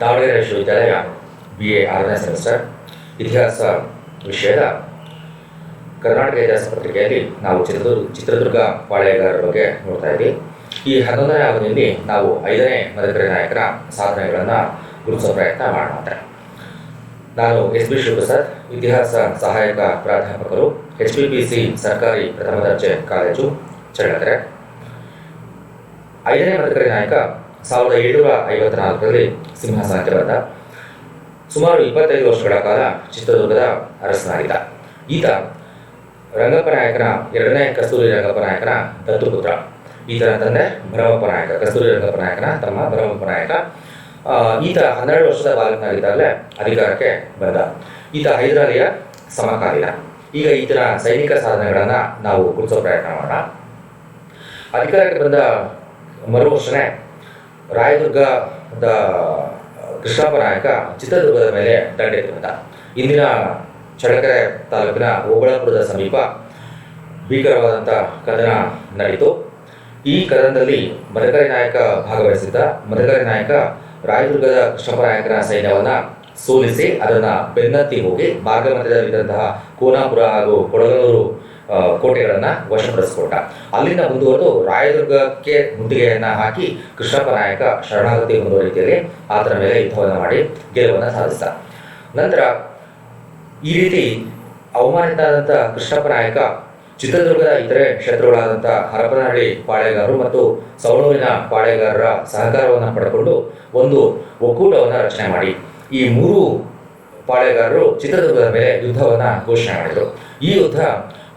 ದಾವಣಗೆರೆ ವಿಶ್ವವಿದ್ಯಾಲಯ B A ಆರನೇ semester ಇತಿಹಾಸ ವಿಷಯದ ಕರ್ನಾಟಕ ಇತಿಹಾಸ ಪತ್ರಿಕೆಯಲ್ಲಿ ನಾವು ಚಿತ್ರದುರ್ಗ ಚಿತ್ರದುರ್ಗ ಪಾಳೆಯಗಾರರ ಬಗ್ಗೆ ನೋಡ್ತಾ ಇದ್ವಿ. ಈ ಹನ್ನೊಂದನೇ ಅವಧಿಯಲ್ಲಿ ನಾವು ಐದನೇ ಮದಕರಿ ನಾಯಕರ ಸಾಧನೆಗಳನ್ನು ಗುರುತಿಸೋ ಪ್ರಯತ್ನ ಮಾಡೋಣ ನಾನು ಎಸ್ ಬಿ ಶಿವಪ್ರಸಾದ್, ಇತಿಹಾಸ ಸಹಾಯಕ ಪ್ರಾಧ್ಯಾಪಕರು, ಎಚ್ ಪಿ ಪಿ ಸಿ ಸರ್ಕಾರಿ ಪ್ರಥಮ ದರ್ಜೆ ಕಾಲೇಜು, ಚಳ್ಳಕೆರೆ. ಐದನೇ ಮದಕರಿ ನಾಯಕ ಸಾವಿರದ ಏಳುನೂರ ಐವತ್ನಾಲ್ಕರಲ್ಲಿ ಸಿಂಹಾಸನಕ್ಕೆ ಬಂದ ಸುಮಾರು ಇಪ್ಪತ್ತೈದು ವರ್ಷಗಳ ಕಾಲ ಚಿತ್ರದುರ್ಗದ ಅರಸನಾಗಿದ್ದ. ಈತ ರಂಗಪ್ಪ ನಾಯಕನ ಎರಡನೇ ಕಸ್ತೂರಿ ರಂಗಪ್ಪ ನಾಯಕನ ದತ್ತುಪುತ್ರ. ಈತನ ತಂದೆ ಭರಮಪ್ಪ ನಾಯಕ ಕಸ್ತೂರಿ ರಂಗಪ್ಪ ನಾಯಕನ ತಮ್ಮ ಭರಮಪ್ಪ ನಾಯಕ ಈತ ಹನ್ನೆರಡು ವರ್ಷದ ಬಾಲಕನಾಗಿದ್ದಾಗಲೇ ಅಧಿಕಾರಕ್ಕೆ ಬಂದ. ಈತ ಹೈದರಾಲಿಯ ಸಮಕಾಲೀನ. ಈಗ ಈತನ ಸೈನಿಕ ಸಾಧನೆಗಳನ್ನು ನಾವು ಗುರುತಿಸೋ ಪ್ರಯತ್ನ ಮಾಡೋಣ. ಅಧಿಕಾರಕ್ಕೆ ಬಂದ ಮರು ವರ್ಷನೇ ರಾಯದುರ್ಗದ ಕೃಷ್ಣಪ್ಪ ನಾಯಕ ಚಿತ್ರದುರ್ಗದ ಮೇಲೆ ದಂಡೆತ್ತಿದ್ದ ಇಂದಿನ ಚಳ್ಳಕೆರೆ ತಾಲೂಕಿನ ಓಬಳಾಪುರದ ಸಮೀಪ ಭೀಕರವಾದಂಥ ಕದನ ನಡೆಯಿತು. ಈ ಕದನದಲ್ಲಿ ಮದಕರಿ ನಾಯಕ ಭಾಗವಹಿಸಿದ್ದ, ಮದಕರಿ ನಾಯಕ ರಾಯದುರ್ಗದ ಕೃಷ್ಣಪ್ಪ ನಾಯಕನ ಸೈನ್ಯವನ್ನು ಸೋಲಿಸಿ ಅದನ್ನು ಬೆನ್ನತ್ತಿ ಹೋಗಿ ಮಾರ್ಗಮಧ್ಯದಲ್ಲಿದ್ದಂತಹ ಕೋನಾಪುರ ಹಾಗೂ ಕೊಡಗನೂರು ಕೋಟೆಗಳನ್ನು ವಶಪಡಿಸಿಕೊಂಡ ಅಲ್ಲಿಂದ ಮುಂದುವರೆದು ರಾಯದುರ್ಗಕ್ಕೆ ಮುತ್ತಿಗೆಯನ್ನು ಹಾಕಿ ಕೃಷ್ಣಪ್ಪ ನಾಯಕ ಶರಣಾಗತಿ ಹೊಂದುವ ರೀತಿಯಲ್ಲಿ ಆತನ ಮೇಲೆ ಯುದ್ಧವನ್ನು ಮಾಡಿ ಗೆಲುವನ್ನು ಸಾಧಿಸಿದ ನಂತರ ಈ ರೀತಿ ಅವಮಾನಿತನಾದಂಥ ಕೃಷ್ಣಪ್ಪ ನಾಯಕ ಚಿತ್ರದುರ್ಗದ ಇತರೆ ಕ್ಷೇತ್ರಗಳಾದಂಥ ಹರಪನಹಳ್ಳಿ ಪಾಳೆಗಾರರು ಮತ್ತು ಸವಣೂರಿನ ಪಾಳೆಗಾರರ ಸಹಕಾರವನ್ನು ಪಡೆದುಕೊಂಡು ಒಂದು ಒಕ್ಕೂಟವನ್ನು ರಚನೆ ಮಾಡಿ. ಈ ಮೂರು ಪಾಳೆಗಾರರು ಚಿತ್ರದುರ್ಗದ ಮೇಲೆ ಯುದ್ಧವನ್ನು ಘೋಷಣೆ ಮಾಡಿದರು. ಈ ಯುದ್ಧ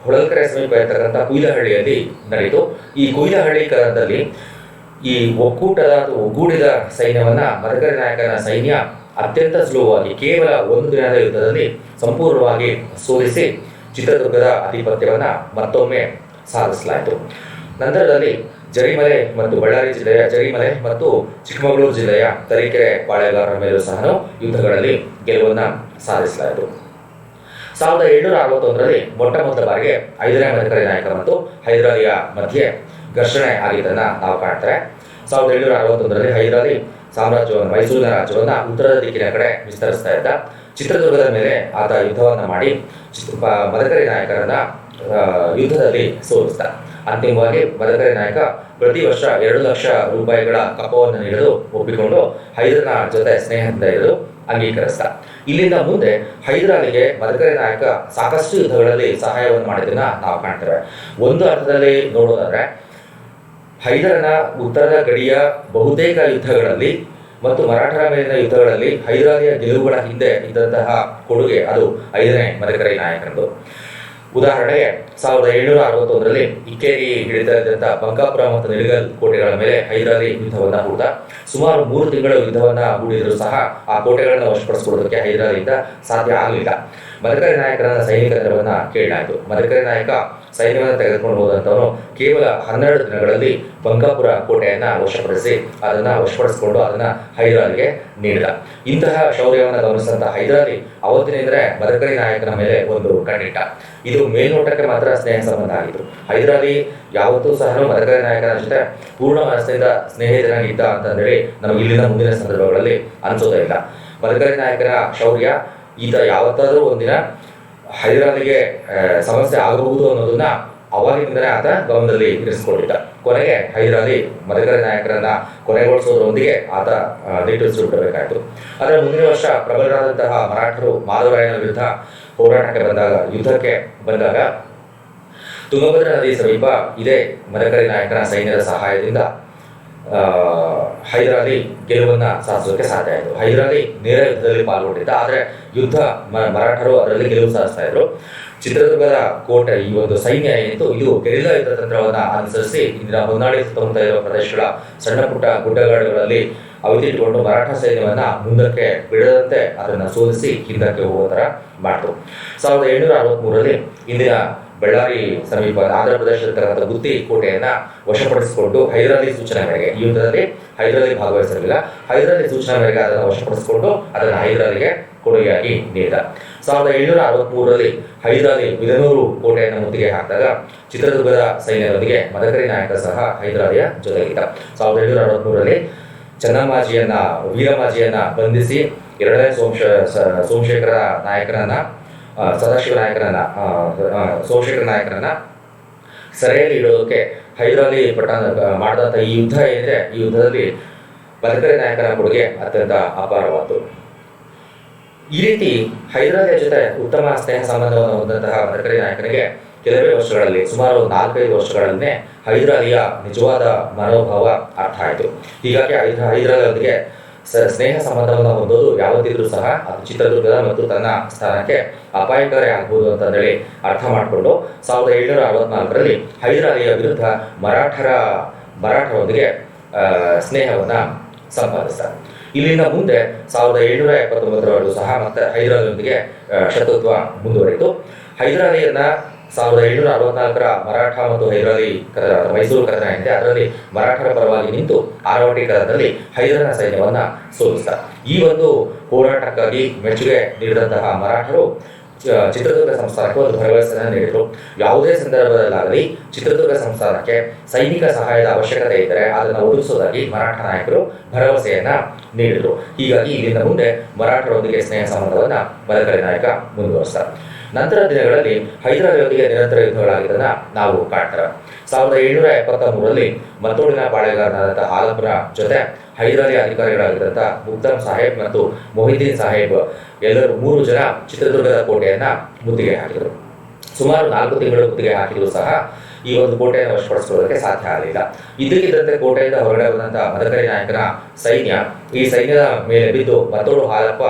ಹೊಳಲ್ಕೆರೆ ಸಮೀಪ ಇರತಕ್ಕಂಥ ಕುಯ್ಲಹಳ್ಳಿಯಲ್ಲಿ ನಡೆಯಿತು. ಈ ಕುಯ್ಲಹಳ್ಳಿ ಕಾಲದಲ್ಲಿ ಈ ಒಕ್ಕೂಟದ ಒಗ್ಗೂಡಿದ ಸೈನ್ಯವನ್ನ ಮದಕರಿ ನಾಯಕನ ಸೈನ್ಯ ಅತ್ಯಂತ ಸುಲಭವಾಗಿ ಕೇವಲ ಒಂದು ದಿನದ ಯುದ್ಧದಲ್ಲಿ ಸಂಪೂರ್ಣವಾಗಿ ಸೋಲಿಸಿ ಚಿತ್ರದುರ್ಗದ ಆಧಿಪತ್ಯವನ್ನ ಮತ್ತೊಮ್ಮೆ ಸಾಧಿಸಲಾಯಿತು. ನಂತರದಲ್ಲಿ ಜರಿಮಲೆ ಮತ್ತು ಬಳ್ಳಾರಿ ಜಿಲ್ಲೆಯ ಜರಿಮಲೆ ಮತ್ತು ಚಿಕ್ಕಮಗಳೂರು ಜಿಲ್ಲೆಯ ತರೀಕೆರೆ ಪಾಳೆಗಾರರ ಮೇಲೂ ಸಹ ಯುದ್ಧಗಳಲ್ಲಿ ಗೆಲುವನ್ನು ಸಾಧಿಸಲಾಯಿತು. ಸಾವಿರದ ಏಳ್ನೂರ ಅರವತ್ತೊಂದರಲ್ಲಿ ಮೊಟ್ಟ ಮೊದಲ ಬಾರಿಗೆ ಐದನೇ ಮದಕರಿ ನಾಯಕರ ಮತ್ತು ಹೈದರಾಲಿಯ ಮಧ್ಯೆ ಘರ್ಷಣೆ ಆಗಿದ್ದನ್ನು ನಾವು ಕಾಣ್ತಾರೆ ಸಾವಿರದ ಏಳ್ನೂರ ಅರವತ್ತೊಂದರಲ್ಲಿ ಹೈದರಾಲಿ ಸಾಮ್ರಾಜ್ಯವನ್ನು, ಮೈಸೂರಿನ ರಾಜ್ಯವನ್ನು ಉತ್ತರದ ದಿಕ್ಕಿನ ಕಡೆ ವಿಸ್ತರಿಸ್ತಾ ಇದ್ದ. ಚಿತ್ರದುರ್ಗದ ಮೇಲೆ ಆತ ಯುದ್ಧವನ್ನು ಮಾಡಿ ಮದಕರಿ ನಾಯಕರನ್ನ ಯುದ್ಧದಲ್ಲಿ ಸೋಲಿಸಿದ. ಅಂತಿಮವಾಗಿ ಮದಕರಿ ನಾಯಕ ಪ್ರತಿ ವರ್ಷ ಎರಡು ಲಕ್ಷ ರೂಪಾಯಿಗಳ ಕಪ್ಪವನ್ನು ನೀಡಲು ಒಪ್ಪಿಕೊಂಡು ಹೈದರನ ಜೊತೆ ಸ್ನೇಹದಿಂದ ಇರಲು ಅಂಗೀಕರಿಸಿದ ಇಲ್ಲಿಂದ ಮುಂದೆ ಹೈದರಾಲಿಗೆ ಮದಕರಿ ನಾಯಕ ಸಾಕಷ್ಟು ಯುದ್ಧಗಳಲ್ಲಿ ಸಹಾಯವನ್ನು ಮಾಡಿದ್ದನ್ನ ನಾವು ಕಾಣ್ತೇವೆ. ಒಂದು ಅರ್ಥದಲ್ಲಿ ನೋಡೋದಾದ್ರೆ, ಹೈದರನ ಉತ್ತರದ ಗಡಿಯ ಬಹುತೇಕ ಯುದ್ಧಗಳಲ್ಲಿ ಮತ್ತು ಮರಾಠರ ಮೇಲಿನ ಯುದ್ಧಗಳಲ್ಲಿ ಹೈದರಾಲಿಯ ಗೆಲುವುಗಳ ಹಿಂದೆ ಇದ್ದಂತಹ ಕೊಡುಗೆ ಅದು ಐದನೇ ಮದಕರಿ ನಾಯಕನದು ಉದಾಹರಣೆಗೆ ಸಾವಿರದ ಏಳುನೂರ ಅರವತ್ತೊಂದರಲ್ಲಿ ಇಕ್ಕೇರಿ ಹಿಡಿತದಂಥ ಬಂಕಾಪುರ ಮತ್ತು ನಿಲಗಲ್ ಕೋಟೆಗಳ ಮೇಲೆ ಹೈದರಾಲಿ ಯುದ್ಧವನ್ನ ಹೂಡಿದ. ಸುಮಾರು ಮೂರು ತಿಂಗಳು ಯುದ್ಧವನ್ನ ಹೂಡಿದರೂ ಸಹ ಆ ಕೋಟೆಗಳನ್ನು ವಶಪಡಿಸಿಕೊಳ್ಳೋದಕ್ಕೆ ಹೈದರಾಲಿಯಿಂದ ಸಾಧ್ಯ ಆಗಲಿಲ್ಲ. ಮದಕರಿ ನಾಯಕರನ್ನ ಸೈನಿಕ ನೆರವನ್ನ ಕೇಳಲಾಯಿತು. ಮದಕರಿ ನಾಯಕ ಸೈನ್ಯವನ್ನು ತೆಗೆದುಕೊಂಡು ಹೋದಂತವನು ಕೇವಲ ಹನ್ನೆರಡು ದಿನಗಳಲ್ಲಿ ಬಂಕಾಪುರ ಕೋಟೆಯನ್ನ ವಶಪಡಿಸಿ ಅದನ್ನ ವಶಪಡಿಸಿಕೊಂಡು ಅದನ್ನ ಹೈದರಾಲಿಗೆ ನೀಡಿದ. ಇಂತಹ ಶೌರ್ಯವನ್ನು ಗಮನಿಸಿದಂತಹ ಹೈದರಾಲಿ ಅವತ್ತಿನಿಂದಲೇ ಮದಕರಿ ನಾಯಕನ ಮೇಲೆ ಒಂದು ಕಣ್ಣಿಟ್ಟ. ಇದು ಮೇಲ್ನೋಟಕ್ಕೆ ಮಾತ್ರ ಸ್ನೇಹ ಸಂಬಂಧ ಆಗಿತ್ತು. ಹೈದರಾಲಿ ಯಾವತ್ತೂ ಸಹ ಮದಕರಿ ನಾಯಕನ ಜೊತೆ ಪೂರ್ಣ ಮನಸ್ಸಿನಿಂದ ಸ್ನೇಹಿತನಾಗಿದ್ದ ಹೇಳಿ ನಾವು ಇಲ್ಲಿನ ಮುಂದಿನ ಸಂದರ್ಭಗಳಲ್ಲಿ ಅನ್ಸೋದೇ ಇಲ್ಲ. ಮದಕರಿ ನಾಯಕರ ಶೌರ್ಯ ಈತ ಯಾವತ್ತಾದರೂ ಒಂದಿನ ಹೈದರಾಲಿಗೆ ಸಮಸ್ಯೆ ಆಗಬಹುದು ಅನ್ನೋದನ್ನ ಅವಾಗಿಂದಲೇ ಆತ ಗಮನದಲ್ಲಿ ಇರಿಸಿಕೊಂಡಿದ್ದ. ಕೊನೆಗೆ ಹೈದರಾಲಿ ಮದಕರ ನಾಯಕರನ್ನ ಕೊನೆಗೊಳಿಸೋದ್ರೊಂದಿಗೆ ಆತ ಆ, ಆದರೆ ಮುಂದಿನ ವರ್ಷ ಪ್ರಬಲರಾದಂತಹ ಮರಾಠರು ಮಾಧವರಾಯನ ವಿರುದ್ಧ ಹೋರಾಟಕ್ಕೆ ಬಂದಾಗ ಯುದ್ಧಕ್ಕೆ ಬಂದಾಗ ತುಂಗಭದ್ರಾ ನದಿ ಸಮೀಪ ಇದೇ ಮದಕರಿ ನಾಯಕನ ಸೈನ್ಯದ ಸಹಾಯದಿಂದ ಹೈದರಾಲಿ ಗೆಲುವನ್ನ ಸಾಧಿಸೋಕೆ ಸಾಧ್ಯ ಆಯಿತು. ಹೈದರಾಲಿ ನೇರ ಯುದ್ಧದಲ್ಲಿ ಪಾಲ್ಗೊಂಡಿದ್ದ, ಆದರೆ ಯುದ್ಧ ಮರಾಠರು ಅದರಲ್ಲಿ ಗೆಲುವು ಸಾಧಿಸ್ತಾ ಇದ್ರು. ಚಿತ್ರದುರ್ಗದ ಕೋಟೆ, ಈ ಒಂದು ಸೈನ್ಯ ಏನಿತ್ತು, ಇದು ಗೆರಿಲ್ಲಾ ಯುದ್ಧ ತಂತ್ರವನ್ನ ಅನುಸರಿಸಿ ಇಂದಿನ ಹೊನ್ನಾಳಿ ಸುತ್ತಮುತ್ತ ಇರುವ ಪ್ರದೇಶಗಳ ಸಣ್ಣ ಪುಟ್ಟ ಗುಡ್ಡಗಾಡುಗಳಲ್ಲಿ ಅವಧಿಟ್ಟುಕೊಂಡು ಮರಾಠ ಸೈನ್ಯವನ್ನ ಮುಂದಕ್ಕೆ ಬಿಡದಂತೆ ಅದನ್ನ ಸೋಲಿಸಿ ಹಿಂದಕ್ಕೆ ಹೋಗೋ ಥರ ಮಾಡ್ತು. ಸಾವಿರದ ಏಳ್ನೂರ ಅರವತ್ಮೂರರಲ್ಲಿ ಇಂದಿನ ಬಳ್ಳಾರಿ ಸಮೀಪ ಆಂಧ್ರ ಪ್ರದೇಶದಲ್ಲಿರತಕ್ಕಂಥ ಗುತ್ತಿ ಕೋಟೆಯನ್ನ ವಶಪಡಿಸಿಕೊಂಡು ಹೈದರಾಲಿ ಸೂಚನೆ ಮೇರೆಗೆ ಈ ಯುದ್ಧದಲ್ಲಿ ಹೈದರಾಲಿ ಭಾಗವಹಿಸಿರಲಿಲ್ಲ ಹೈದರಾಲಿ ಸೂಚನೆ ಮೇರೆಗೆ ಅದನ್ನು ವಶಪಡಿಸಿಕೊಂಡು ಅದನ್ನು ಹೈದರಾಲಿಗೆ ಕೊಡುಗೆಯಾಗಿ ನೀಡಿದ. ಸಾವಿರದ ಏಳ್ನೂರ ಅರವತ್ಮೂರರಲ್ಲಿ ಹೈದರಾಲಿ ಬಿದನೂರು ಕೋಟೆಯನ್ನು ಮುತ್ತಿಗೆ ಹಾಕಿದಾಗ ಚಿತ್ರದುರ್ಗದ ಸೈನ್ಯದೊಂದಿಗೆ ಮದಕರಿ ನಾಯಕ ಸಹ ಹೈದರಾಲಿಯ ಜೊತೆಗಿದ್ದ. ಸಾವಿರದ ಏಳ್ನೂರ ಅರವತ್ಮೂರರಲ್ಲಿ ಚನ್ನಮಾಜಿಯನ್ನ ವೀರಮಾಜಿಯನ್ನ ಬಂಧಿಸಿ ಎರಡನೇ ಸೋಮಶ ಸೋಮಶೇಖರ ನಾಯಕರನ್ನ ಆ, ಸದಾಶಿವ ನಾಯಕರನ್ನ ಸೋಮಶೇಖರ ನಾಯಕರನ್ನ ಸೆರೆಯಲ್ಲಿ ಇಡೋದಕ್ಕೆ ಹೈದರಾಲಿ ಪಟ್ಟಣ ಮಾಡಿದಂಥ ಈ ಯುದ್ಧ ಏನಿದೆ, ಈ ಯುದ್ಧದಲ್ಲಿ ಬದಕರೆ ನಾಯಕರ ಕೊಡುಗೆ ಅತ್ಯಂತ ಅಪಾರವಾದ್ದು. ಈ ರೀತಿ ಹೈದರಾಲಿಯ ಜೊತೆ ಉತ್ತಮ ಸ್ನೇಹ ಸಂಬಂಧವನ್ನು ಹೊಂದಂತಹ ಬದಕರೆ ನಾಯಕನಿಗೆ ಕೆಲವೇ ವರ್ಷಗಳಲ್ಲಿ, ಸುಮಾರು ನಾಲ್ಕೈದು ವರ್ಷಗಳನ್ನೇ ಹೈದರಾಲಿಯ ನಿಜವಾದ ಮನೋಭಾವ ಅರ್ಥ ಆಯಿತು. ಹೀಗಾಗಿ ಹೈದ, ಹೈದರಾಲಿಯೊಂದಿಗೆ ಸ್ನೇಹ ಸಂಬಂಧವನ್ನು ಹೊಂದೋದು ಯಾವತ್ತಿದ್ರೂ ಸಹ ಅದು ಚಿತ್ರದುರ್ಗದ ಮತ್ತು ತನ್ನ ಸ್ಥಾನಕ್ಕೆ ಅಪಾಯಕಾರಿ ಆಗ್ಬೋದು ಹೇಳಿ ಅರ್ಥ ಮಾಡಿಕೊಂಡು ಸಾವಿರದ ಏಳ್ನೂರ ಅರವತ್ನಾಲ್ಕರಲ್ಲಿ ಹೈದರಾಲಿಯ ವಿರುದ್ಧ ಮರಾಠರ ಮರಾಠರೊಂದಿಗೆ ಸ್ನೇಹವನ್ನು ಸಂಪಾದಿಸ್ತಾರೆ. ಇಲ್ಲಿಂದ ಮುಂದೆ ಸಾವಿರದ ಏಳ್ನೂರ ಎಪ್ಪತ್ತೊಂಬತ್ತರವರೆಗೂ ಸಹ ಮತ್ತೆ ಹೈದರಾಲಿಯೊಂದಿಗೆ ಶತ್ರುತ್ವ ಮುಂದುವರಿತು ಹೈದರಾಲಿಯನ್ನ ಸಾವಿರದ ಏಳ್ನೂರ ಅರವತ್ನಾಲ್ಕರ ಮರಾಠ ಮತ್ತು ಹೈದರಾಲಿ ಅಥವಾ ಮೈಸೂರು ಕದನ ಇದೆ ಅದರಲ್ಲಿ ಮರಾಠರ ಪರವಾಗಿ ನಿಂತು ಆರವಟಿ ಕದನದಲ್ಲಿ ಹೈದರನ ಸೈನ್ಯವನ್ನ ಸೋಲಿಸ್ತಾರೆ ಈ ಒಂದು ಹೋರಾಟಕ್ಕಾಗಿ ಮೆಚ್ಚುಗೆ ನೀಡಿದಂತಹ ಮರಾಠರು ಚಿತ್ರದುರ್ಗ ಸಂಸ್ಥಾನಕ್ಕೆ ಒಂದು ಭರವಸೆಯನ್ನು ನೀಡಿದರು. ಯಾವುದೇ ಸಂದರ್ಭದಲ್ಲಾಗಲಿ ಚಿತ್ರದುರ್ಗ ಸಂಸ್ಥಾನಕ್ಕೆ ಸೈನಿಕ ಸಹಾಯದ ಅವಶ್ಯಕತೆ ಇದ್ದರೆ ಅದನ್ನು ಒದಗಿಸೋದಾಗಿ ಮರಾಠ ನಾಯಕರು ಭರವಸೆಯನ್ನ ನೀಡಿದರು. ಹೀಗಾಗಿ ಇಲ್ಲಿಂದ ಮುಂದೆ ಮರಾಠರೊಂದಿಗೆ ಸ್ನೇಹ ಸಂಬಂಧವನ್ನ ಬಲಕರೆ ನಾಯಕ ಮುಂದುವರಿಸ್ತಾರೆ. ನಂತರ ದಿನಗಳಲ್ಲಿ ಹೈದರಾಬಾದಿಗೆ ನಿರಂತರ ಯುದ್ಧಗಳಾಗಿದ್ದನ್ನ ನಾವು ಕಾಣ್ತೇವೆ. ಸಾವಿರದ ಏಳುನೂರ ಎಪ್ಪತ್ತ ಮೂರರಲ್ಲಿ ಮತ್ತೋಡಿನ ಪಾಳೆಗಾರನಾದಂಥ ಆಲಂಪುರ ಜೊತೆ ಹೈದರಾಲಿ ಅಧಿಕಾರಿಗಳಾಗಿದ್ದಂಥ ಮುಕ್ತಮ್ ಸಾಹೇಬ್ ಮತ್ತು ಮೊಹಿದ್ದೀನ್ ಸಾಹೇಬ್, ಎಲ್ಲರೂ ಮೂರು ಜನ ಚಿತ್ರದುರ್ಗದ ಕೋಟೆಯನ್ನ ಮುತ್ತಿಗೆ ಹಾಕಿದರು. ಸುಮಾರು ನಾಲ್ಕು ತಿಂಗಳು ಮುತ್ತಿಗೆ ಹಾಕಿದ್ರು ಸಹ ಈ ಒಂದು ಕೋಟೆಯನ್ನು ವಶಪಡಿಸಿಕೊಳ್ಳೋದಕ್ಕೆ ಸಾಧ್ಯ ಆಗಲಿಲ್ಲ. ಇದಕ್ಕಿದ್ದಂತೆ ಕೋಟೆಯಿಂದ ಹೊರಗಡೆ ಬಂದಂತಹ ಮದಕರಿ ನಾಯಕನ ಸೈನ್ಯ ಈ ಸೈನ್ಯದ ಮೇಲೆ ಬಿದ್ದು ಮತ್ತೋಡು ಹಾಲಪ್ಪ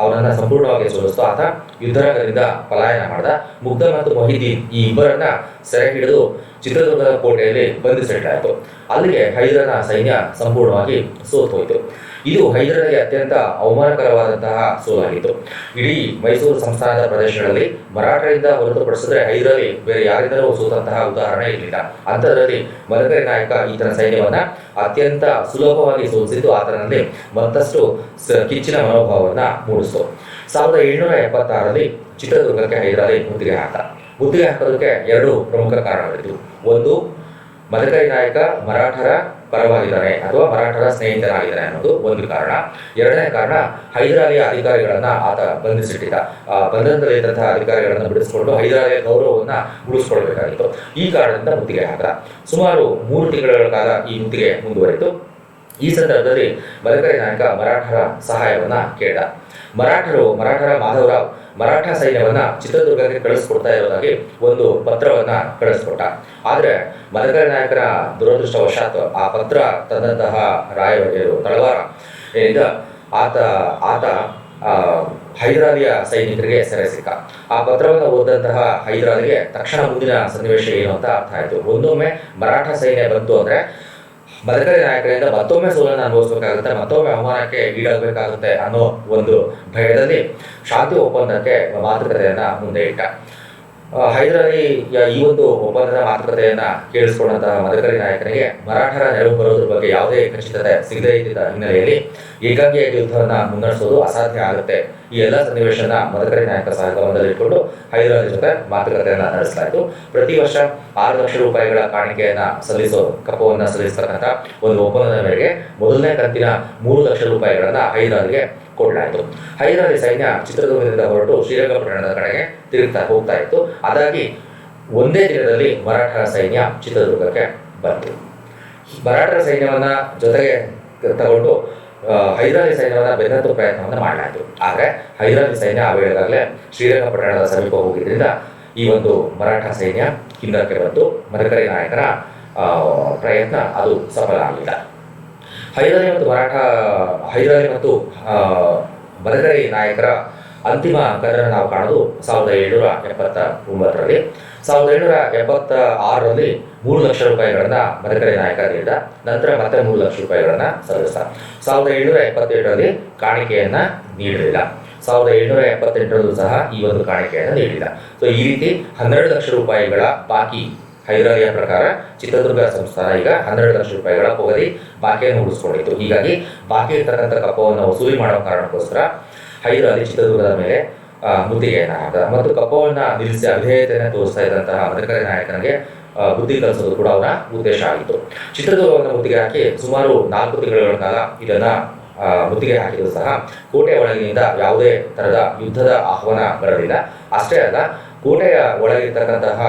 ಅವನನ್ನ ಸಂಪೂರ್ಣವಾಗಿ ಸೋಲಿಸ್ತು. ಆತ ಯುದ್ಧರಂಗದಿಂದ ಪಲಾಯನ ಮಾಡಿದ. ಮುಗ್ಧ ಮತ್ತು ಮೊಹಿದ್ದೀನ್ ಈ ಇಬ್ಬರನ್ನ ಸೆರೆ ಹಿಡಿದು ಚಿತ್ರದುರ್ಗದ ಕೋಟೆಯಲ್ಲಿ ಬಂಧಿಸಿಡಲಾಯಿತು ಅಲ್ಲಿಗೆ ಹೈದರನ ಸೈನ್ಯ ಸಂಪೂರ್ಣವಾಗಿ ಸೋತು ಹೋಯಿತು ಇದು ಹೈದರಾಬಾದ್ಗೆ ಅತ್ಯಂತ ಅವಮಾನಕರವಾದಂತಹ ಸೋಲಾಗಿತ್ತು ಇಡೀ ಮೈಸೂರು ಸಂಸ್ಥಾನದ ಪ್ರದೇಶಗಳಲ್ಲಿ ಮರಾಠರಿಂದ ಹೊರತುಪಡಿಸಿದ್ರೆ ಹೈದರಾಲಿ ಬೇರೆ ಯಾರಿಂದಲೂ ಸೋತಂತಹ ಉದಾಹರಣೆ ಇರಲಿಲ್ಲ. ಅಂತದರಲ್ಲಿ ಮದಕರಿ ನಾಯಕ ಈತನ ಸೈನ್ಯವನ್ನ ಅತ್ಯಂತ ಸುಲಭವಾಗಿ ಸೋಲಿಸಿದ್ದು ಆತನಲ್ಲಿ ಮತ್ತಷ್ಟು ಕಿಚ್ಚಿನ ಮನೋಭಾವವನ್ನ ಮೂಡಿಸಿತು. ಸಾವಿರದ ಏಳ್ನೂರ ಎಪ್ಪತ್ತಾರರಲ್ಲಿ ಚಿತ್ರದುರ್ಗಕ್ಕೆ ಹೈದರಾಲಿ ಮುತ್ತಿಗೆ ಹಾಕ ಮುತ್ತಿಗೆ ಹಾಕೋದಕ್ಕೆ ಎರಡು ಪ್ರಮುಖ ಕಾರಣಗಳಿತ್ತು ಒಂದು ಮದಕರಿ ನಾಯಕ ಮರಾಠರ ಪರವಾಗಿದ್ದಾನೆ ಅಥವಾ ಮರಾಠರ ಸ್ನೇಹಿತನಾಗಿದ್ದಾನೆ ಅನ್ನೋದು ಒಂದು ಕಾರಣ. ಎರಡನೇ ಕಾರಣ, ಹೈದರಾಲಿಯ ಅಧಿಕಾರಿಗಳನ್ನ ಆತ ಬಂಧಿಸಿಟ್ಟಿದ್ದ. ಆ ಬಂಧನದಲ್ಲಿದ್ದಂತಹ ಅಧಿಕಾರಿಗಳನ್ನು ಬಿಡಿಸಿಕೊಂಡು ಹೈದರಾಲಿಯ ಗೌರವವನ್ನ ಉಳಿಸ್ಕೊಳ್ಬೇಕಾಗಿತ್ತು. ಈ ಕಾರಣದಿಂದ ಮುತ್ತಿಗೆ ಹಾಕ ಸುಮಾರು ಮೂರು ತಿಂಗಳ ಕಾಲ ಈ ಮುತ್ತಿಗೆ ಮುಂದುವರಿತು. ಈ ಸಂದರ್ಭದಲ್ಲಿ ಮದಕರಿ ನಾಯಕ ಮರಾಠರ ಸಹಾಯವನ್ನ ಕೇಳ ಮರಾಠರು, ಮರಾಠರ ಮಾಧವರಾವ್ ಮರಾಠ ಸೈನ್ಯವನ್ನ ಚಿತ್ರದುರ್ಗಕ್ಕೆ ಕಳಿಸ್ಕೊಡ್ತಾ ಇರೋದಾಗಿ ಒಂದು ಪತ್ರವನ್ನ ಕಳಿಸ್ಕೊಟ್ಟ. ಆದ್ರೆ ಮದಕರಿ ನಾಯಕರ ದುರದೃಷ್ಟವಶಾತ್ ಆ ಪತ್ರ ತಂದಂತಹ ರಾಯ ತಳವಾರ ಎಂದ ಆತ ಆತ ಹೈದರಾಲಿಯ ಸೈನಿಕರಿಗೆ ಸೆರೆ ಸಿಕ್ಕ. ಆ ಪತ್ರವನ್ನು ಓದಂತಹ ಹೈದರಾಲಿಗೆ ತಕ್ಷಣ ಮುಂದಿನ ಸನ್ನಿವೇಶ ಏನು ಅಂತ ಅರ್ಥ ಆಯಿತು. ಒಂದೊಮ್ಮೆ ಮರಾಠ ಸೈನ್ಯ ಬಂತು ಅಂದ್ರೆ ಮದಕರಿ ನಾಯಕರಿಂದ ಮತ್ತೊಮ್ಮೆ ಸೋಲನ್ನು ಅನುಭವಿಸಬೇಕಾಗುತ್ತೆ, ಮತ್ತೊಮ್ಮೆ ಅವಮಾನಕ್ಕೆ ಈಡಾಗಬೇಕಾಗುತ್ತೆ ಅನ್ನೋ ಒಂದು ಭಯದಲ್ಲಿ ಶಾಂತಿ ಒಪ್ಪಂದಕ್ಕೆ ಮಾತುಕತೆಯನ್ನ ಮುಂದೆ ಇಟ್ಟ. ಹೈದರಾಲಿ ಈ ಒಂದು ಒಪ್ಪಂದದ ಮಾತುಕತೆಯನ್ನ ಕೇಳಿಸಿಕೊಂಡಂತಹ ಮದಕರಿ ನಾಯಕನಿಗೆ ಮರಾಠರ ನೆರವು ಬರೋದ್ರ ಬಗ್ಗೆ ಯಾವುದೇ ಖಚಿತತೆ ಸಿಗದೇ ಇದ್ದ ಹಿನ್ನೆಲೆಯಲ್ಲಿ ಏಕಾಂಗಿಯಾಗಿ ಯುದ್ಧವನ್ನ ಮುನ್ನಡೆಸೋದು ಅಸಾಧ್ಯ ಆಗುತ್ತೆ. ಈ ಎಲ್ಲ ಸನ್ನಿವೇಶನ ಮದಕರಿ ನಾಯಕ ಇಟ್ಕೊಂಡು ಹೈದರಾಬಾದ್ ಜೊತೆ ಮಾತುಕತೆಯನ್ನ ನಡೆಸಲಾಯಿತು. ಪ್ರತಿ ವರ್ಷ ಆರು ಲಕ್ಷ ರೂಪಾಯಿಗಳ ಕಾಣಿಕೆಯನ್ನ ಸಲ್ಲಿಸೋ ಕಪ್ಪವನ್ನ ಸಲ್ಲಿಸತಕ್ಕಂಥ ಒಂದು ಒಪ್ಪಂದದ ಮೇರೆಗೆ ಮೊದಲನೇ ಕಂತಿನ ಮೂರು ಲಕ್ಷ ರೂಪಾಯಿಗಳನ್ನ ಹೈದರಾಬಾದ್ಗೆ ಕೊಡಲಾಯಿತು. ಹೈದರಾಬಾದ್ ಸೈನ್ಯ ಚಿತ್ರದುರ್ಗದಿಂದ ಹೊರಟು ಶ್ರೀರಂಗಪಟ್ಟಣದ ಕಡೆಗೆ ತಿರುಗ್ತಾ ಹೋಗ್ತಾ ಇತ್ತು. ಅದಾಗಿ ಒಂದೇ ದಿನದಲ್ಲಿ ಮರಾಠರ ಸೈನ್ಯ ಚಿತ್ರದುರ್ಗಕ್ಕೆ ಬಂತು. ಮರಾಠರ ಸೈನ್ಯವನ್ನ ಜೊತೆಗೆ ತಗೊಂಡು ಹೈದರಾಲಿ ಸೈನ್ಯವನ್ನ ಬೆನ್ನತ್ತು ಪ್ರಯತ್ನವನ್ನು ಮಾಡಲಾಯಿತು. ಆದರೆ ಹೈದರಾಲಿ ಸೈನ್ಯ ಆ ವೇಳೆಗಾಗಲೇ ಶ್ರೀರಂಗಪಟ್ಟಣದ ಸಮೀಪ ಹೋಗಿದ್ದರಿಂದ ಈ ಒಂದು ಮರಾಠ ಸೈನ್ಯ ಹಿಂದಕ್ಕೆ ಬಂತು ಮದಕರಿ ನಾಯಕರ ಪ್ರಯತ್ನ ಅದು ಸಫಲ ಆಗಲಿಲ್ಲ. ಹೈದರಾಲಿ ಮತ್ತು ಮರಾಠ, ಹೈದರಾಲಿ ಮತ್ತು ಮದಕರಿ ನಾಯಕರ ಅಂತಿಮ ಕದನ ನಾವು ಕಾಣೋದು ಸಾವಿರದ ಏಳ್ನೂರ ಎಪ್ಪತ್ತ ಒಂಬತ್ತರಲ್ಲಿ. ಸಾವಿರದ ಏಳ್ನೂರ ಎಪ್ಪತ್ತ ಆರರಲ್ಲಿ ಮೂರು ಲಕ್ಷ ರೂಪಾಯಿಗಳನ್ನ ಮದಕರಿ ನಾಯಕ ನೀಡಿದ, ನಂತರ ಮತ್ತೆ ಮೂರು ಲಕ್ಷ ರೂಪಾಯಿಗಳನ್ನ ಸಲ್ಲಿಸ ಸಾವಿರದ ಏಳ್ನೂರ ಎಪ್ಪತ್ತೆಂಟರಲ್ಲಿ ಕಾಣಿಕೆಯನ್ನ ನೀಡಲಿಲ್ಲ. ಸಾವಿರದ ಏಳ್ನೂರ ಎಪ್ಪತ್ತೆಂಟರಲ್ಲೂ ಸಹ ಈ ಒಂದು ಕಾಣಿಕೆಯನ್ನು ನೀಡಿಲ್ಲ ಸೊ ಈ ರೀತಿ ಹನ್ನೆರಡು ಲಕ್ಷ ರೂಪಾಯಿಗಳ ಬಾಕಿ ಹೈದರಾಲಿಯ ಪ್ರಕಾರ ಚಿತ್ರದುರ್ಗ ಸಂಸ್ಥಾನ ಈಗ ಹನ್ನೆರಡು ಲಕ್ಷ ರೂಪಾಯಿಗಳ ಪೊಗದಿ ಬಾಕಿಯನ್ನು ಉಳಿಸ್ಕೊಂಡಿತ್ತು. ಹೀಗಾಗಿ ಬಾಕಿ ಇರ್ತಕ್ಕಂಥ ಕಪ್ಪವನ್ನು ವಸೂಲಿ ಮಾಡೋ ಕಾರಣಕ್ಕೋಸ್ಕರ ಹೈದರಾಲಿ ಚಿತ್ರದುರ್ಗದ ಮೇಲೆ ಮುತ್ತಿಗೆಯನ್ನು ಮತ್ತು ಕಪ್ಪವನ್ನು ನಿಲ್ಲಿಸಿ ಅವಿಧೇಯತೆಯನ್ನು ತೋರಿಸ್ತಾ ಇದ್ದಂತಹ ಮದಕರಿ ನಾಯಕನಿಗೆ ಬುದ್ಧಿ ಕಲಿಸೋದು ಕೂಡ ಅವನ ಉದ್ದೇಶ ಆಗಿತ್ತು. ಚಿತ್ರದುರ್ಗವನ್ನು ಮುತ್ತಿಗೆ ಹಾಕಿ ಸುಮಾರು ನಾಲ್ಕು ತಿಂಗಳ ಕಾಲ ಇದನ್ನ ಮುತ್ತಿಗೆ ಹಾಕಿದ್ರು ಸಹ. ಕೋಟೆ ಒಳಗಿನಿಂದ ಯಾವುದೇ ತರಹದ ಯುದ್ಧದ ಆಹ್ವಾನ ಬರಲಿಲ್ಲ. ಅಷ್ಟೇ ಅಲ್ಲ ಕೋಟೆಯ ಒಳಗಿರ್ತಕ್ಕಂತಹ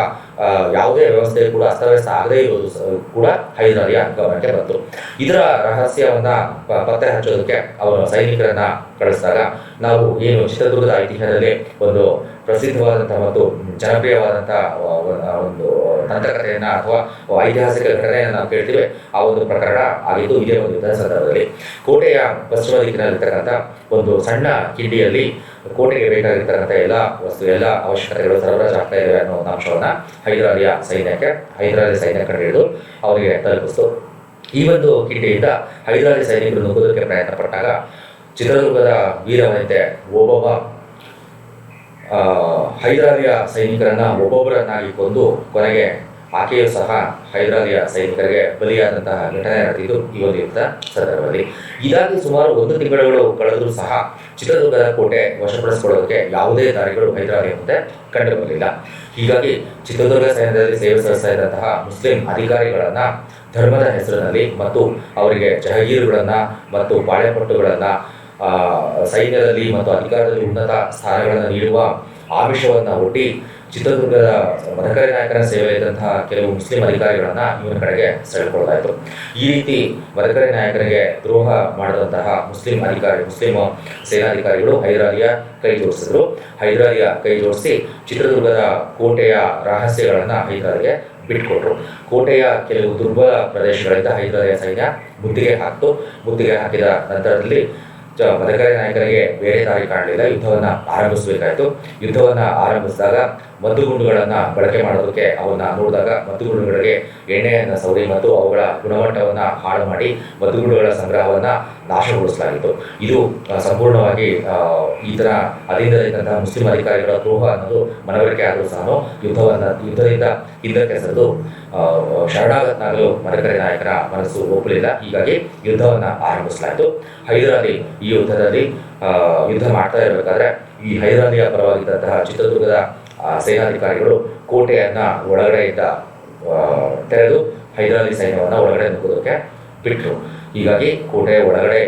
ಯಾವುದೇ ವ್ಯವಸ್ಥೆ ಕೂಡ ಅಸ್ತವ್ಯಸ್ತ ಆಗದೇ ಇರೋದು ಕೂಡ ಹೈದರಾಲಿಯ ಗಮನಕ್ಕೆ ಬಂತು. ಇದರ ರಹಸ್ಯವನ್ನ ಪತ್ತೆ ಹಚ್ಚೋದಕ್ಕೆ ಅವರ ಸೈನಿಕರನ್ನ ಕಳಿಸಿದಾಗ ನಾವು ಏನು ಚಿತ್ರದುರ್ಗದ ಐತಿಹ್ಯದಲ್ಲಿ ಒಂದು ಪ್ರಸಿದ್ಧವಾದಂತಹ ಮತ್ತು ಜನಪ್ರಿಯವಾದಂತಹ ಒಂದು ದಂತಕಥೆಯನ್ನ ಅಥವಾ ಐತಿಹಾಸಿಕ ಘಟನೆಯನ್ನು ನಾವು ಕೇಳ್ತೀವಿ, ಆ ಒಂದು ಪ್ರಕರಣ ಆಗಿದ್ದು ಇದೇ ಒಂದು ಯುದ್ಧ ಸಂದರ್ಭದಲ್ಲಿ. ಕೋಟೆಯ ಪಶ್ಚಿಮ ದಿಕ್ಕಿನಲ್ಲಿರ್ತಕ್ಕಂಥ ಒಂದು ಸಣ್ಣ ಕಿಂಡಿಯಲ್ಲಿ ಕೋಟೆಗೆ ಬೇಕಾಗಿರ್ತಕ್ಕಂಥ ಎಲ್ಲ ವಸ್ತು, ಎಲ್ಲ ಅವಶ್ಯಕತೆಗಳು ಸರಬರಾಜು ಆಗ್ತಾ ಇವೆ ಅನ್ನೋ ಒಂದು ಅಂಶವನ್ನ ಹೈದರಾಲಿಯ ಸೈನ್ಯಕ್ಕೆ, ಹೈದರಾಲಿ ಸೈನ್ಯ ಹಿಡಿದು ಅವರಿಗೆ ತಲುಪಿಸ್ತು. ಈ ಒಂದು ಕಿಂಡಿಯಿಂದ ಹೈದರಾಲಿ ಸೈನಿಕರು ನುಗ್ಗೋದಕ್ಕೆ ಪ್ರಯತ್ನ ಪಟ್ಟಾಗ ಚಿತ್ರದುರ್ಗದ ವೀರವನಿತೆ ಒಬ್ಬೊಬ್ಬ ಹೈದರಾಲಿಯ ಸೈನಿಕರನ್ನ ಒಬ್ಬೊಬ್ಬರನ್ನಾಗಿ ಕೊಂದು ಕೊನೆಗೆ ಆಕೆಯು ಸಹ ಹೈದರಾಲಿಯ ಸೈನಿಕರಿಗೆ ಬಲಿಯಾದಂತಹ ಘಟನೆ ನಡೆದಿದ್ದು ಈ ಒಂದು ಯುದ್ಧ ಸಂದರ್ಭದಲ್ಲಿ. ಇದಾಗಿ ಸುಮಾರು ಒಂದು ತಿಂಗಳುಗಳು ಕಳೆದರೂ ಸಹ ಚಿತ್ರದುರ್ಗದ ಕೋಟೆ ವಶಪಡಿಸಿಕೊಳ್ಳೋದಕ್ಕೆ ಯಾವುದೇ ದಾರಿಗಳು ಹೈದರಾಲಿಯ ಮುಂದೆ ಕಂಡುಬರಲಿಲ್ಲ. ಹೀಗಾಗಿ ಚಿತ್ರದುರ್ಗ ಸೈನ್ಯದಲ್ಲಿ ಸೇವೆ ಸಲ್ಲಿಸ್ತಾ ಇದ್ದಂತಹ ಮುಸ್ಲಿಂ ಅಧಿಕಾರಿಗಳನ್ನ, ಧರ್ಮದ ಹೆಸರಿನಲ್ಲಿ ಮತ್ತು ಅವರಿಗೆ ಜಹಗೀರುಗಳನ್ನ ಮತ್ತು ಬಾಳೆಪಟ್ಟುಗಳನ್ನ ಸೈನ್ಯದಲ್ಲಿ ಮತ್ತು ಅಧಿಕಾರದಲ್ಲಿ ಉನ್ನತ ಸ್ಥಾನಗಳನ್ನು ನೀಡುವ ಆಮಿಷವನ್ನು ಒಡ್ಡಿ ಚಿತ್ರದುರ್ಗದ ಮದಕರಿ ಸೇವೆ ಇದ್ದಂತಹ ಕೆಲವು ಮುಸ್ಲಿಂ ಅಧಿಕಾರಿಗಳನ್ನ ಇವನ ಕಡೆಗೆ ಸೆಳೆಕೊಳ್ಳಲಾಯಿತು ಈ ರೀತಿ ಮದಕರಿ ನಾಯಕರಿಗೆ ದ್ರೋಹ ಮಾಡಿದಂತಹ ಮುಸ್ಲಿಂ ಅಧಿಕಾರಿ, ಮುಸ್ಲಿಂ ಸೇನಾಧಿಕಾರಿಗಳು ಹೈದರಾಲಿಯ ಕೈ ಜೋಡಿಸಿದ್ರು. ಹೈದರಾಲಿಯ ಕೈ ಜೋಡಿಸಿ ಚಿತ್ರದುರ್ಗದ ಕೋಟೆಯ ರಹಸ್ಯಗಳನ್ನ ಹೈದರಾಲಿಗೆ ಬಿಟ್ಕೊಟ್ರು. ಕೋಟೆಯ ಕೆಲವು ದುರ್ಬಲ ಪ್ರದೇಶಗಳಿಂದ ಹೈದರಾಲಿಯ ಸೈನ್ಯ ಮುತ್ತಿಗೆ ಹಾಕ್ತು. ಮುತ್ತಿಗೆ ಹಾಕಿದ ನಂತರದಲ್ಲಿ ಮದಕರಿ ನಾಯಕರಿಗೆ ಬೇರೆ ದಾರಿ ಕಾಣಲಿಲ್ಲ. ಯುದ್ಧವನ್ನ ಆರಂಭಿಸಬೇಕಾಯಿತು. ಯುದ್ಧವನ್ನ ಆರಂಭಿಸಿದಾಗ ಮದ್ದುಗುಂಡುಗಳನ್ನು ಬಳಕೆ ಮಾಡೋದಕ್ಕೆ ಅವನ್ನ ನೋಡಿದಾಗ ಮದ್ದುಗುಂಡುಗಳಿಗೆ ಎಣ್ಣೆಯನ್ನು ಸವರಿ ಮತ್ತು ಅವುಗಳ ಗುಣಮಟ್ಟವನ್ನ ಹಾಳು ಮಾಡಿ ಮದ್ದುಗುಂಡುಗಳ ಸಂಗ್ರಹವನ್ನ ನಾಶಗೊಳಿಸಲಾಗಿತ್ತು. ಇದು ಸಂಪೂರ್ಣವಾಗಿ ಈ ಈತನ ಇದ್ದಂತಹ ಮುಸ್ಲಿಂ ಅಧಿಕಾರಿಗಳ ದ್ರೋಹ ಅನ್ನೋದು ಮನವರಿಕೆ ಆದರೂ ಸಹ ಯುದ್ಧವನ್ನ, ಯುದ್ಧದಿಂದ ಹಿಂದಕ್ಕೆ ಸರಿದು ಶರಣಾಗತನಾಗಲು ಮದಕರಿ ನಾಯಕರ ಮನಸ್ಸು ಒಪ್ಪಲಿಲ್ಲ. ಹೀಗಾಗಿ ಯುದ್ಧವನ್ನ ಆರಂಭಿಸಲಾಯಿತು. ಹೈದರಾಲಿ, ಈ ಯುದ್ಧದಲ್ಲಿ ಯುದ್ಧ ಮಾಡ್ತಾ ಇರಬೇಕಾದ್ರೆ ಈ ಹೈದರಾಲಿಯ ಪರವಾಗಿದ್ದಂತಹ ಚಿತ್ರದುರ್ಗದ ಸೇನಾಧಿಕಾರಿಗಳು ಕೋಟೆಯನ್ನ ಒಳಗಡೆಯಿಂದ ತೆರೆದು ಹೈದರಾಲಿ ಸೈನ್ಯವನ್ನ ಒಳಗಡೆ ನುಗ್ಗೋದಕ್ಕೆ ಬಿಟ್ಟರು ಹೀಗಾಗಿ ಕೋಟೆಯ ಒಳಗಡೆ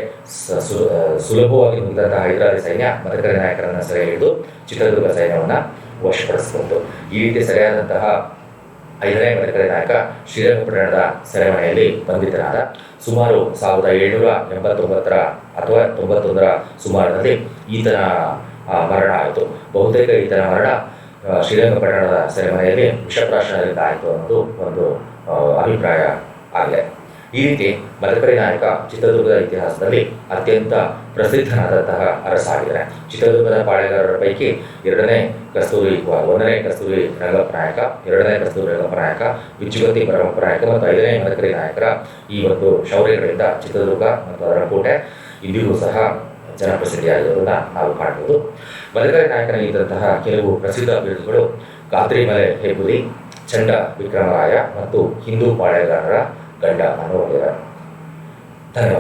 ಸುಲಭವಾಗಿ ನುಗ್ಗಿದಂತಹ ಹೈದರಾಲಿ ಸೈನ್ಯ ಮದಕರಿ ನಾಯಕರನ್ನ ಸೆರೆ ಹಿಡಿದು ಚಿತ್ರದುರ್ಗ ಸೈನ್ಯವನ್ನ ವಶಪಡಿಸಿಕೊಂಡು ಈ ರೀತಿ ಸೆರೆಯಾದಂತಹ ಐದನೇ ಮದಕರಿ ನಾಯಕ ಶ್ರೀರಂಗಪಟ್ಟಣದ ಸೆರೆಮನೆಯಲ್ಲಿ ಬಂಧಿತನಾದ ಸುಮಾರು ಸಾವಿರದ ಏಳ್ನೂರ ಎಂಬತ್ತೊಂಬತ್ತರ ಅಥವಾ ತೊಂಬತ್ತೊಂದರ ಸುಮಾರಿನಲ್ಲಿ ಈತನ ಮರಣ ಆಯಿತು. ಬಹುತೇಕ ಈತನ ಮರಣ ಶ್ರೀರಂಗಪಟ್ಟಣದ ಸೆರೆಮನೆಯಲ್ಲಿ ವಿಷಪ್ರಾಶನದಿಂದ ಆಯಿತು ಅನ್ನೋದು ಒಂದು ಅಭಿಪ್ರಾಯ ಆಗಿದೆ. ಈ ರೀತಿ ಮದಕರಿ ನಾಯಕ ಚಿತ್ರದುರ್ಗದ ಇತಿಹಾಸದಲ್ಲಿ ಅತ್ಯಂತ ಪ್ರಸಿದ್ಧನಾದಂತಹ ಅರಸ ಆಗಿದ್ದಾರೆ ಚಿತ್ರದುರ್ಗದ ಪಾಳೆಗಾರರ ಪೈಕಿ ಎರಡನೇ ಕಸ್ತೂರಿ ಒಂದನೇ ಕಸ್ತೂರಿ ರಂಗಪ್ಪ ನಾಯಕ, ಎರಡನೇ ಕಸ್ತೂರಿ ರಂಗಪ್ಪ ನಾಯಕ ವಿಚ್ಚುಗತಿ ಪರಮಪ್ಪ ನಾಯಕ ಮತ್ತು ಐದನೇ ಮದಕರಿ ನಾಯಕರ ಈ ಒಂದು ಶೌರ್ಯಗಳಿಂದ ಚಿತ್ರದುರ್ಗ ಮತ್ತು ಅದರ ಕೋಟೆ ಇಂದಿಗೂ ಸಹ ಜನಪ್ರಸಿದ್ಧಿಯಾಗಿರುವುದನ್ನು ನಾವು ಕಾಣಬಹುದು. ಮದಕರಿ ನಾಯಕನ ಇದ್ದಂತಹ ಕೆಲವು ಪ್ರಸಿದ್ಧ ಬಿರುದುಗಳು ಗಾತ್ರಿ ಮಲೆ ಹೆಬ್ಬುಲಿ, ಚಂಡ ವಿಕ್ರಮರಾಯ ಮತ್ತು ಹಿಂದೂ ಪಾಳೆಗಾರರ Lấy đạo 得代表